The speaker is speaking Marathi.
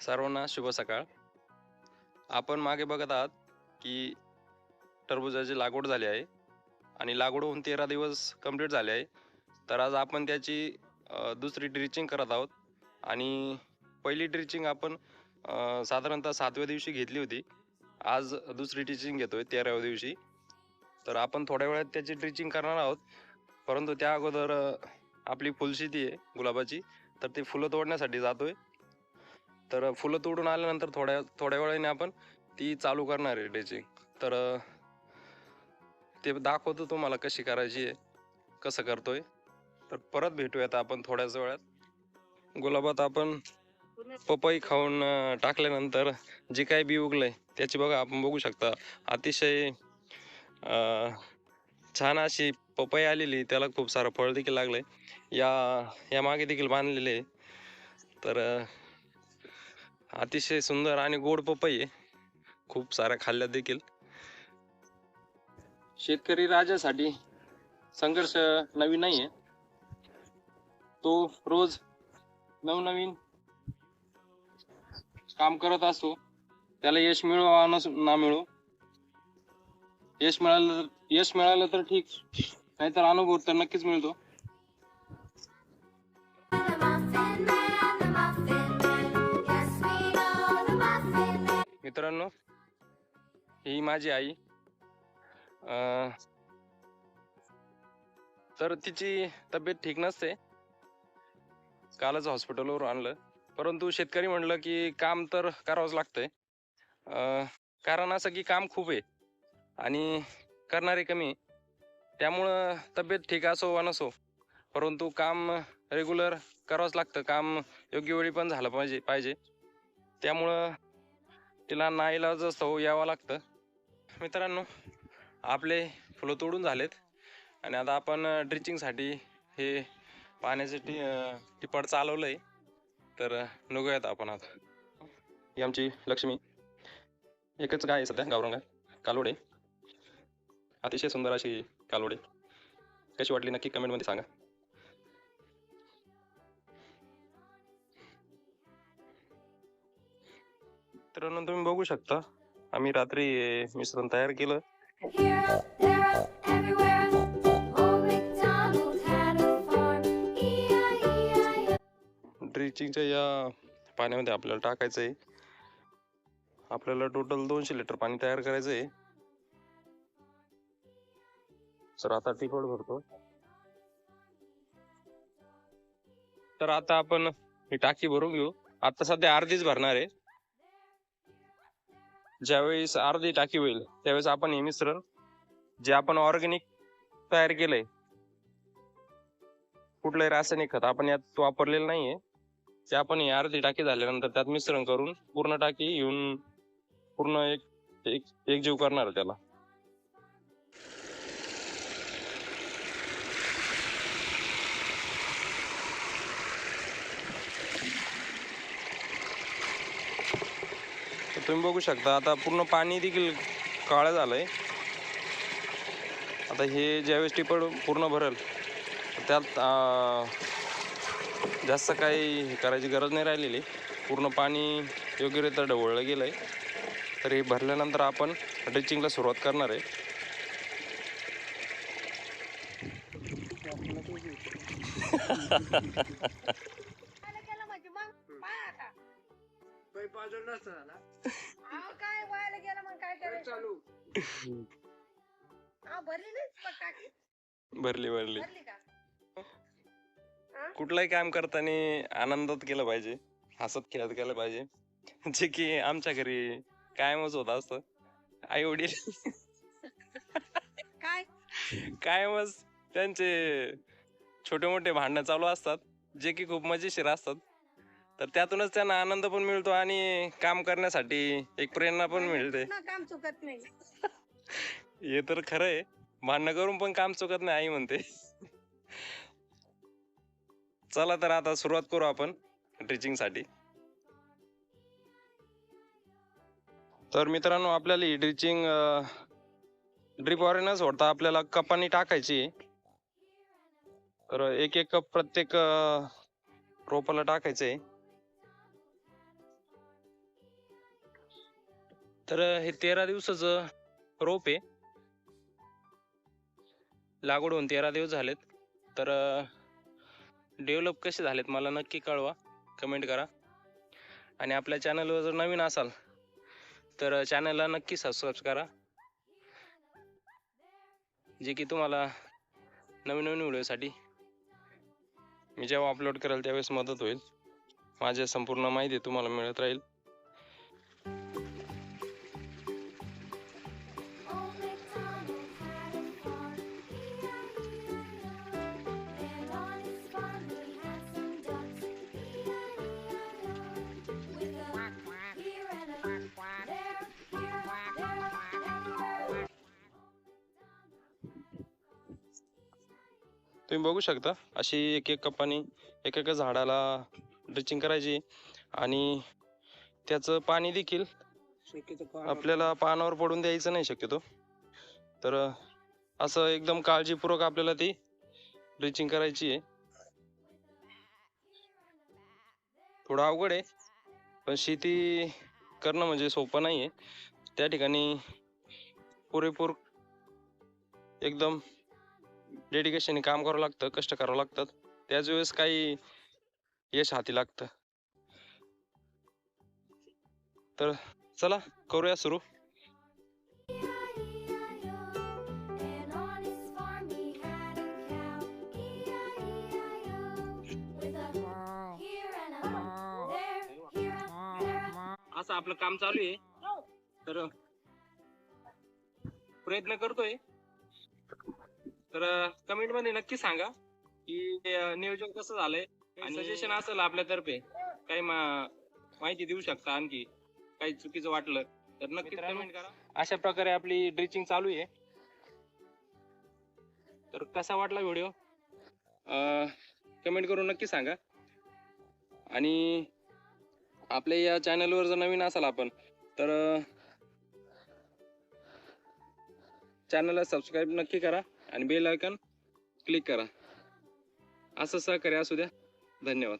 सर्वांना शुभ सकाळ. आपण मागे बघत आहात की टरबूजाची लागवड झाली आहे आणि लागवड होऊन तेरा दिवस कंप्लीट झाले आहे. तर आज आपण त्याची दुसरी ड्रिचिंग करत आहोत आणि पहिली ड्रिचिंग आपण साधारणतः सातव्या दिवशी घेतली होती. आज दुसरी ड्रिचिंग घेतोय तेराव्या दिवशी. तर आपण थोड्या वेळात त्याची ड्रिचिंग करणार आहोत. परंतु त्या अगोदर आपली फुलशेती आहे गुलाबाची. तर ती फुलं तोडण्यासाठी जातोय. तर फुलं तोडून आल्यानंतर थोड्या थोड्या वेळाने आपण ती चालू करणार आहे डेचिंग तर ते दाखवतो तुम्हाला कशी करायची आहे कसं करतोय. तर परत भेटूयात आपण थोड्याच वेळात. गुलाबात आपण पपई खाऊन टाकल्यानंतर जे काही बी उगलंय त्याची बघा आपण बघू शकता. अतिशय छान अशी पपई आलेली त्याला खूप सारं फळ देखील लागलंय. या या मागे देखील बांधलेले तर अतिशय सुंदर आणि गोड पपई आहे. खूप साऱ्या खाल्ल्या देखील. शेतकरी राजासाठी संघर्ष नवीन नाही आहे तो रोज नवनवीन काम करत असतो. त्याला यश मिळवा ना मिळो. यश मिळालं यश मिळालं तर ठीक. नाहीतर अनुभव तर नक्कीच मिळतो. मित्रांनो ही माझी आई. तर तिची तब्येत ठीक नसते. कालच हॉस्पिटलवर आणलं. परंतु शेतकरी म्हणलं की काम तर करावंच लागतंय. कारण असं की काम खूप आहे आणि करणारे कमी आहे. त्यामुळं तब्येत ठीक असो वा नसो परंतु काम रेग्युलर करावंच लागतं. काम योग्य वेळी पण झालं पाहिजे पाहिजे. त्यामुळं तिला नाईलाज असतो यावं लागतं. मित्रांनो आपले फुलं तोडून झालेत. आणि आता आपण ड्रिचिंगसाठी हे पाण्याचे टी अं, टिपाड चालवलं आहे तर अं, निघूयात आपण आता. ही आमची लक्ष्मी. एकच गाय आहे सध्या गावरंगा गाय. कालोडे. अतिशय सुंदर अशी कालोडे. कशी वाटली नक्की कमेंटमध्ये सांगा. मित्रांनो तुम्ही बघू शकता. आम्ही रात्री मिश्रण तयार केलं. ड्रिचिंगच्या या पाण्यामध्ये आपल्याला टाकायचं आहे आपल्याला टोटल दोनशे लिटर पाणी तयार करायचं आहे तर आता टिपड भरतो. तर आता आपण ही टाकी भरून घेऊ. आता सध्या अर्धीच भरणार आहे. ज्यावेळेस अर्धी टाकी होईल त्यावेळेस आपण हे मिश्रण जे आपण ऑर्गॅनिक तयार केलंय कुठलंही रासायनिक खत आपण यात वापरलेलं नाहीये. ते आपण हे अर्धी टाकी झाल्यानंतर त्यात मिश्रण करून पूर्ण टाकी येऊन पूर्ण एक एक एक जीव करणार त्याला. तुम्ही बघू शकता आता पूर्ण पाणी देखील काळं झालं आहे आता हे ज्यावेळेस टिपड पूर्ण भरेल त्यात जास्त काही हे करायची गरज नाही राहिलेली. पूर्ण पाणी योग्यरित्या ढवळलं गेलं आहे तर हे भरल्यानंतर आपण ड्रिचिंगला सुरुवात करणार आहे. काही नसतं झाला अहो काय व्हायला गेलं मग काय तरी करायचं? चालू. हा भरली नाही भरली भरली. भरली का? कुठलंही काम करताना आनंदात केलं पाहिजे हसत खेळत केलं पाहिजे. जे की आमच्या घरी कायमच होत असतं. आई वडील. काय? कायमच त्यांचे छोटे मोठे भांडणं चालू असतात. जे की खूप मजेशीर असतात. तर त्यातूनच त्यांना आनंद पण मिळतो आणि काम करण्यासाठी एक प्रेरणा पण मिळते. काम चुकत नाही. हे तर खरं आहे. भांडणं करून पण काम चुकत नाही आई म्हणते. चला तर आता सुरुवात करू आपण ड्रिचिंगसाठी. तर मित्रांनो आपल्याला ही ड्रिचिंग ड्रिप न सोडता आपल्याला कपानी टाकायची. तर एक एक कप प्रत्येक रोपाला टाकायचं. आहे तर हे तेरा दिवसाचं रोप आहे. लागवड होऊन तेरा दिवस झालेत. तर डेव्हलप कसे झालेत मला नक्की कळवा. कमेंट करा. आणि आपल्या चॅनलवर जर नवीन असाल तर चॅनलला नक्की सबस्क्राईब करा. जे की तुम्हाला नवीन नवीन व्हिडिओसाठी मी जेव्हा अपलोड करेल त्यावेळेस मदत होईल. माझ्या संपूर्ण माहिती तुम्हाला मिळत राहील. तुम्ही बघू शकता अशी एक एक कपानी एक एक झाडाला ड्रिचिंग करायची आणि त्याचं पाणी देखील शक्यतो आपल्याला पानावर पडून द्यायचं नाही शक्यतो. तर असं एकदम काळजीपूर्वक आपल्याला ती ड्रिचिंग करायची आहे. थोडं अवघड आहे पण शेती करणं म्हणजे सोपं नाही आहे त्या ठिकाणी पुरेपूर एकदम डेडिकेशनने काम करावं लागतं कष्ट करावं लागतात. त्याच वेळेस काही यश हाती लागतं. तर चला करूया सुरू. असं आपलं काम चालू आहे. तर प्रयत्न करतोय. तर कमेंटमध्ये नक्की सांगा की नियोजन कसं झालंय आणि सजेशन असेल आपल्यातर्फे काही माहिती देऊ शकता आणखी काही चुकीचं वाटलं तर नक्की कमेंट करा. अशा प्रकारे आपली ड्रिचिंग चालू आहे. तर कसा वाटला व्हिडिओ कमेंट करून नक्की सांगा. आणि आपल्या या चॅनलवर जर नवीन असाल आपण तर चॅनलला सबस्क्राईब नक्की करा. आणि बेल आयकन क्लिक करा. असं सहकार्य असू द्या. धन्यवाद.